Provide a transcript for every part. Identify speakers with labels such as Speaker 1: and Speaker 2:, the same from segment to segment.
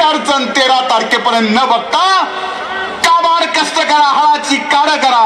Speaker 1: अडचण तेरा तारखेपर्यंत न बघता काबाड कष्ट करा हळाची काड करा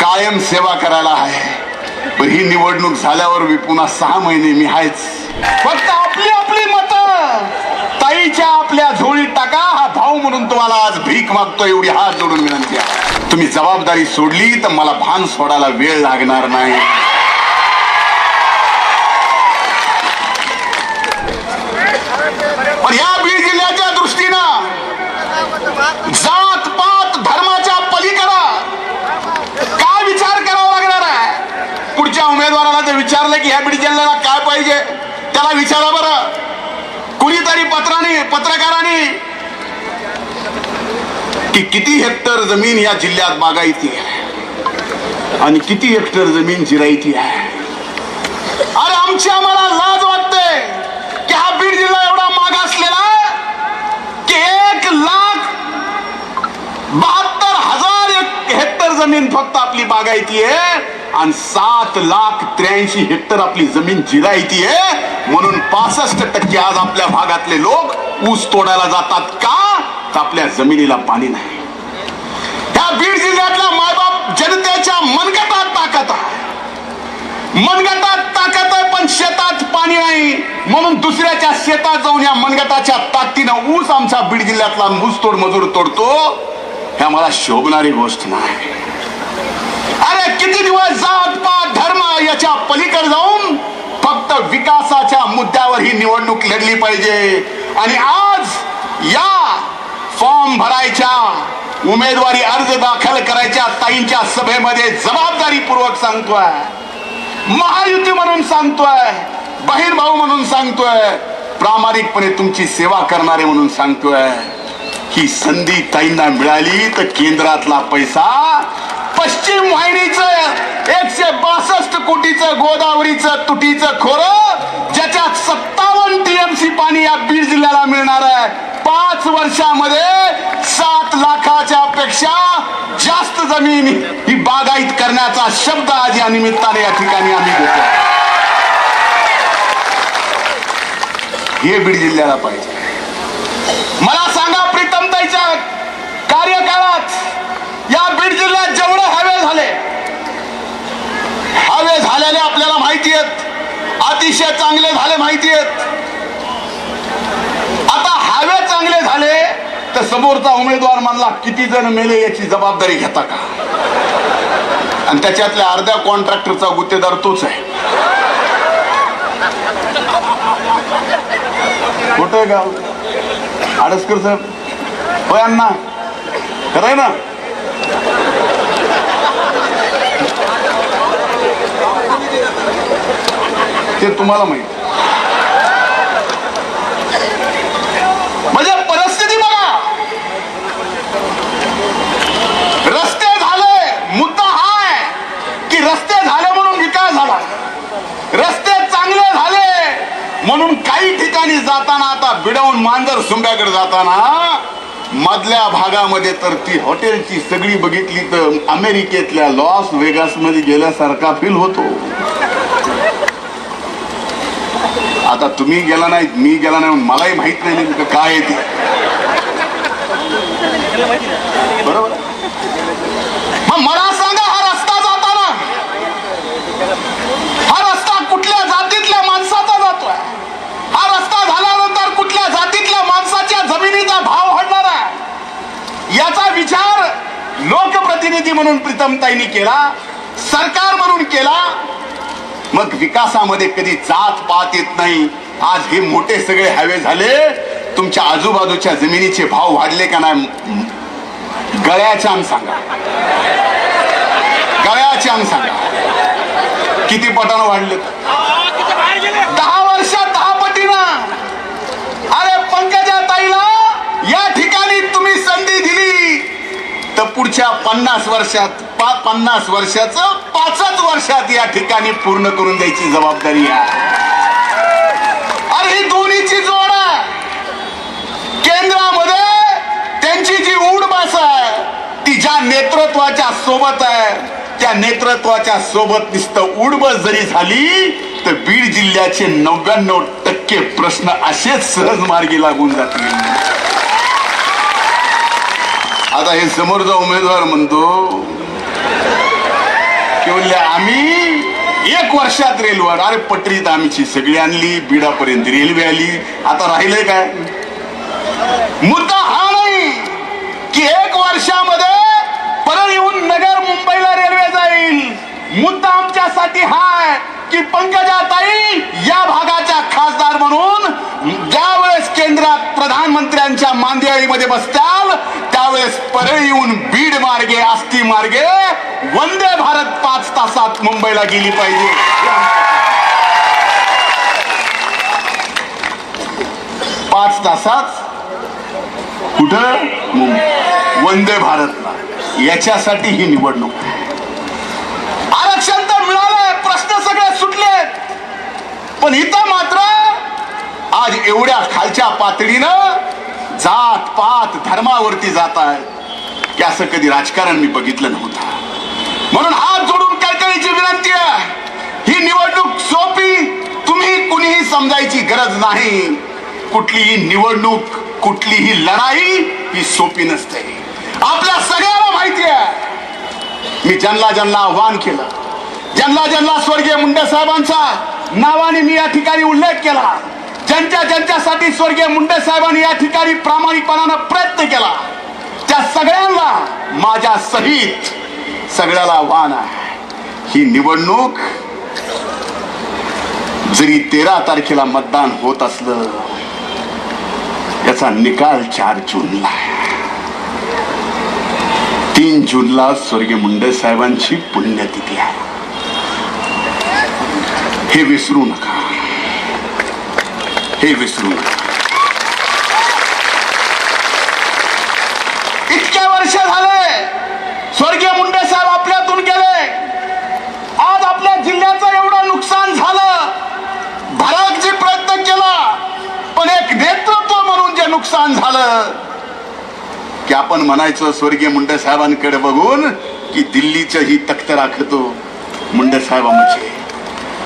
Speaker 1: कायम सेवा करायला आहे. पण ही निवडणूक झाल्यावर मी पुन्हा सहा महिने मी आहेच. फक्त आपली आपली मत. ताईच्या आपल्या झोळीत टाका हा भाऊ म्हणून तुम्हाला आज भीक मागतो एवढी हात जोडून विनंती आहे. तुम्ही जबाबदारी सोडली तर मला भान सोडायला वेळ लागणार नाही पण या बीड जिल्ह्याच्या दृष्टीनं जात पात धर्माच्या पलीकडं काय विचार करावा लागणार आहे पुढच्या उमेदवाराला जर विचारलं जिल्ह्याला काय पाहिजे? त्याला विचारा बरं. कुणीतरी पत्राने पत्रकाराने की किती हेक्टर जमीन या जिल्ह्यात बागायती आहे? आणि किती हेक्टर जमीन जिरायती आहे? अरे आमची आम्हाला लाज वाटते की हा बीड जिल्हा एवढा मागासलेला आहे की एक लाख बहात्तर हजार हेक्टर जमीन फक्त आपली बागायती आहे. आणि सात लाख त्र्याऐंशी हेक्टर आपली जमीन जिरायती आहे. म्हणून पासष्ट टक्के आज आपल्या भागातले लोक ऊस तोडायला जातात का? तर आपल्या जमिनीला पाणी नाही. त्या बीड जिल्ह्यातला मायबाप जनतेच्या मनगटात ताकद आहे. मनगटात ताकद आहे पण शेतात पाणी नाही. म्हणून दुसऱ्याच्या शेतात जाऊन या मनगटाच्या ताकदीनं ऊस आमच्या बीड जिल्ह्यातला ऊसतोड मजूर तोडतो. ह्या मला शोभणारी गोष्ट नाही. किती दिवस जात पात धर्म याच्या पलीकडे जाऊन फक्त विकासाच्या मुद्द्यावर ही निवडणूक लढली पाहिजे. आणि आज या फॉर्म भरायच्या उमेदवारी अर्ज दाखल करायच्या ताईंच्या सभेमध्ये जबाबदारी पूर्वक सांगतोय. महायुती म्हणून सांगतोय बहीण भाऊ म्हणून सांगतोय प्रामाणिकपणे तुमची सेवा करणारे म्हणून सांगतोय. ही संधी ताईंना मिळाली तर केंद्रातला पैसा पश्चिम वाहिनीचं एकशे बासष्ट कोटीचं गोदावरीचं तुटीचं खोरं ज्याच्यात सत्तावन्न टीएमसी पाणी या बीड जिल्ह्याला मिळणार आहे. पाच वर्षामध्ये सात लाखाच्या पेक्षा जास्त जमीन ही बागायत करण्याचा शब्द आज या निमित्ताने या ठिकाणी आम्ही घेतो हे बीड जिल्ह्याला पाहिजे. मला सांगा प्रीतमताईच्या कार्यकाळात या बीड जिल्ह्यात जेवढं हवे झाले हवे झालेले आपल्याला माहिती आहेत अतिशय चांगले झाले माहिती आहेत आता हवे चांगले झाले तर समोरचा उमेदवार म्हणला किती जण मेले याची जबाबदारी घेता का? आणि त्याच्यातल्या अर्ध्या कॉन्ट्रॅक्टरचा गुत्तेदार तोच आहे. कुठं आहे गाव. आडसकर साहेब होय अण्णा खरंय ना? ते तुम्हाला माहीत. म्हणजे परिस्थिती बघा. रस्ते झाले मुद्दा हा आहे की रस्ते झाले म्हणून विकास झाला. रस्ते चांगले झाले म्हणून काही ठिकाणी जाताना आता बिडवून मांजर सुंब्याकडे जाताना मधल्या भागामध्ये तर ती हॉटेलची सगळी बघितली तर अमेरिकेतल्या लॉस वेगासमध्ये गेल्यासारखा फील होतो. आता तुम्ही गेला नाही मी गेला नाही म्हणून मलाही माहीत नाही नेमकं काय आहे ते. बरोबर? मग मला सांगा हा रस्ता जाताना. हा रस्ता कुठल्या जातीतल्या माणसाचा जातोय? हा रस्ता झाल्यानंतर कुठल्या जातीतल्या माणसाच्या जमिनीचा भाव हडणार आहे? याचा विचार लोकप्रतिनिधी म्हणून प्रीतमताईंनी केला सरकार म्हणून केला मग विकासामध्ये कधी जात पात येत नाही. आज हे मोठे सगळे हवे झाले. तुमच्या आजूबाजूच्या जमिनीचे भाव वाढले का नाही? गळ्याच्या अंग सांगा. गळ्याचे अंग सांगा. किती पटानं वाढले? दहा वर्षात दहा पटीनं. अरे पंकजा ताईला या ठिकाणी तुम्ही संधी दिली. तर पुढच्या पन्नास वर्षात पा पन्नास वर्षाचं पाचच वर्षात या ठिकाणी पूर्ण करून द्यायची जबाबदारी आहे. अरे ही दोन्हीची जोड केंद्रामध्ये त्यांची जी उड बस आहे ती ज्या नेतृत्वाच्या सोबत आहे त्या नेतृत्वाच्या सोबत नुसतं उडबस जरी झाली तर बीड जिल्ह्याचे नव्याण्णव टक्के प्रश्न असेच सहज मार्गी लागून जातील. आता हे समोरचा उमेदवार म्हणतो म्हणले आम्ही एक वर्षात रेल्वे अरे पटरीत आमची सगळी आणली बिडापर्यंत रेल्वे आली. आता राहिलंय काय? मुद्दा हा नाही की एक वर्षामध्ये परळीहून नगर मुंबईला रेल्वे जाईल. मुद्दा आमच्यासाठी हाय की पंकजाताई या भागाच्या खासदार म्हणून ज्यावेळेस केंद्रात प्रधानमंत्र्यांच्या मांदियाळीमध्ये बसत्याल त्यावेळेस परळीहून बीड मार्गे आस्ती मार्गे वंदे भारत पाच तासात मुंबईला गेली पाहिजे. पाच तासात कुठं? वंदे भारतला याच्यासाठी ही निवडणूक आहे. आरक्षण तर मिळालंय प्रश्न सगळे सुटलेत पण इथं मात्र आज एवढ्या खालच्या पातळीनं जात पात धर्मावरती जात आहे की असं कधी राजकारण मी बघितलं नव्हतं. म्हणून हात जोडून कळकळीची विनंती आहे. ही निवडणूक सोपी तुम्ही कुणीही समजायची गरज नाही. कुठलीही निवडणूक कुठलीही लढाई ही सोपी नसते. आपल्या सगळ्याला माहिती आहे. मी ज्यांना ज्यांना आव्हान केलं ज्यांना ज्यांना स्वर्गीय मुंडे साहेबांचा नावाने मी या ठिकाणी उल्लेख केला. ज्यांच्या ज्यांच्यासाठी स्वर्गीय मुंडे साहेबांनी या ठिकाणी प्रामाणिकपणानं प्रयत्न केला त्या सगळ्यांना माझ्या सहित सगळ्याला वाहन आहे. ही निवडणूक जरी तेरा तारखेला मतदान होत असलं याचा निकाल चार जूनला आहे. तीन जूनला स्वर्गीय मुंडे साहेबांची पुण्यतिथी आहे. हे विसरू नका. हे विसरू नका. इतके वर्ष झाले स्वर्गीय मुंडे साहेब आपल्यातून गेले. आज आपल्या जिल्ह्याचं एवढं नुकसान झालं. भरागची प्रयत्न केला. पण एक नेतृत्व म्हणून जे नुकसान झालं की आपण म्हणायचं स्वर्गीय मुंडे साहेबांकडे बघून की दिल्लीचं ही तख्त राखतो मुंडे साहेबांचे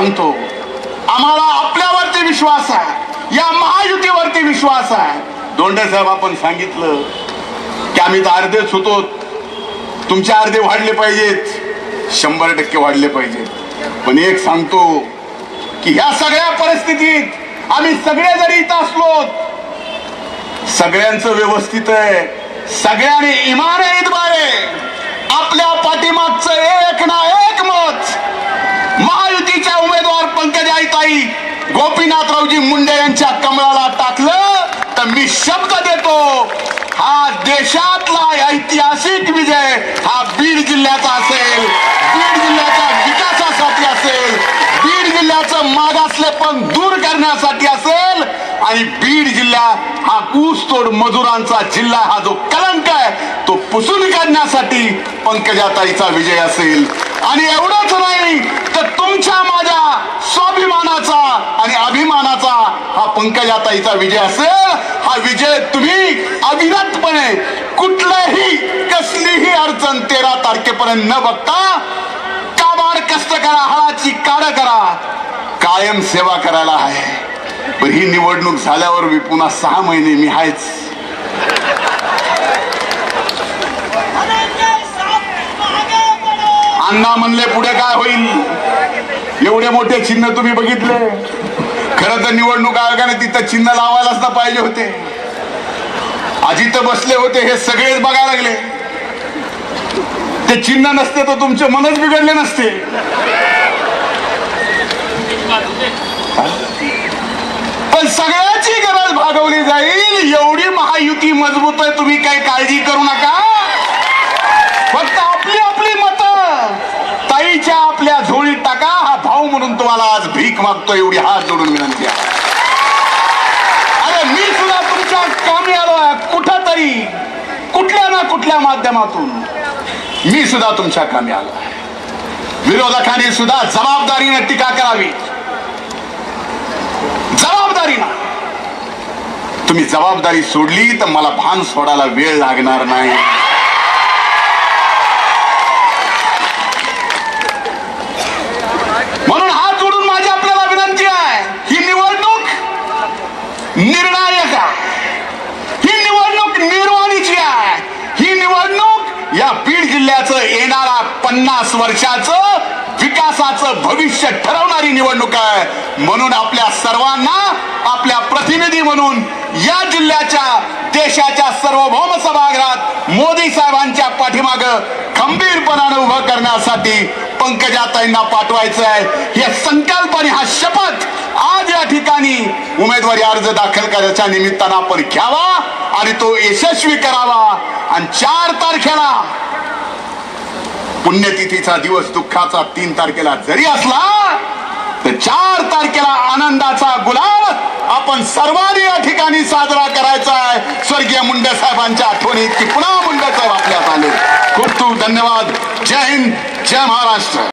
Speaker 1: सांगतो. आम्हाला आपल्यावरती विश्वास आहे. या महायुतीवरती विश्वास आहे. दोंडे साहेब आपण सांगितलं की आम्ही तर अर्धेच होतो तुमचे अर्धे वाढले पाहिजेत. शंभर टक्के वाढले पाहिजेत. पण एक सांगतो की ह्या सगळ्या परिस्थितीत आम्ही सगळे जरी इथं असलो सगळ्यांचं व्यवस्थित आहे. सगळ्यांनी इमान आहे आपल्या पाठीमागचं एक ना एक मत महायुतीच्या उमेदवार नाही गोपीनाथरावजी मुंडे यांच्या कमळाला टाकलं तर मी शब्द देतो हा देशातला ऐतिहासिक विजय हा बीड जिल्ह्याचा असेल बीड जिल्ह्याच्या विकासासाठी असेल बीड जिल्ह्याचं मागासलेपण दूर करण्यासाठी असेल आणि बीड जिल्हा हा ऊसतोड मजुरांचा जिल्हा हा जो कलंक आहे तो पुसून काढण्यासाठी पंकजाताईचा विजय असेल. आणि एवढंच नाही तर तुमच्या माझ्या स्वाभिमानाचा आणि अभिमानाचा हा पंकजाताईचा विजय असेल. हा विजय तुम्ही अविरतपणे कुठलाही कसलीही अडचण तेरा तारखेपर्यंत न बघता काबाड कष्ट करा हळाची काढ करा कायम सेवा करायला आहे. पण ही निवडणूक झाल्यावर मी पुन्हा सहा महिने मी आहेच. अण्णा म्हणले पुढे काय होईल? एवढे मोठे चिन्ह तुम्ही बघितले? खरं तर निवडणूक आयोगाने तिथं चिन्ह लावायलाच ना पाहिजे होते. अजित बसले होते हे सगळेच बघायला लागले. ते चिन्ह नसते तर तुमचे मनच बिघडले नसते. पण सगळ्याची गरज भागवली जाईल. एवढी महायुती महायुती मजबूत आहे तुम्ही काही काळजी करू नका फक्त आपली आपली मत ताईच्या आपल्या झोळीत टाका हा भाऊ म्हणून तुम्हाला आज भीक मागतो एवढी हात जोडून विनंती आहे. अरे मी सुद्धा तुमच्या कामी आलो आहे कुठं तरी कुठल्या ना कुठल्या माध्यमातून. मी सुद्धा तुमच्या कामी आलो आहे. विरोधकांनी सुद्धा जबाबदारीने टीका करावी. जबाबदारीनं. तुम्ही जबाबदारी सोडली तर मला भान सोडायला वेळ लागणार नाही म्हणून हात जोडून माझी आपल्याला विनंती आहे ही निवडणूक निर्णायक आहे ही निवडणूक निर्वाणीची आहे ही निवडणूक या बीड जिल्ह्याचं येणारा पन्नास वर्षाचं विकासाचं भविष्य ठरवणारी निवडणूक आहे. म्हणून आपल्या सर्वांना आपल्या प्रतिनिधी म्हणून या जिल्ह्याच्या देशाच्या सार्वभौम सभागृहात मोदी साहेबांच्या पाठीमाग खंबीरपणाने उभं करण्यासाठी पंकजाताईंना पाठवायचं आहे. हे संकल्प आणि हा शपथ आज या ठिकाणी उमेदवारी अर्ज दाखल करायच्या निमित्तानं आपण घ्यावा आणि तो यशस्वी करावा. आणि चार तारखेला पुण्यतिथीचा दिवस दुःखाचा तीन तारखेला जरी असला तर चार तारखेला आनंदाचा गुलाल आपण सर्वांनी या ठिकाणी साजरा करायचा आहे. स्वर्गीय मुंडे साहेबांच्या आठवणीत की पुन्हा मुंडे साहेब आपल्यात आले खूप खूप धन्यवाद. जय हिंद जय महाराष्ट्र.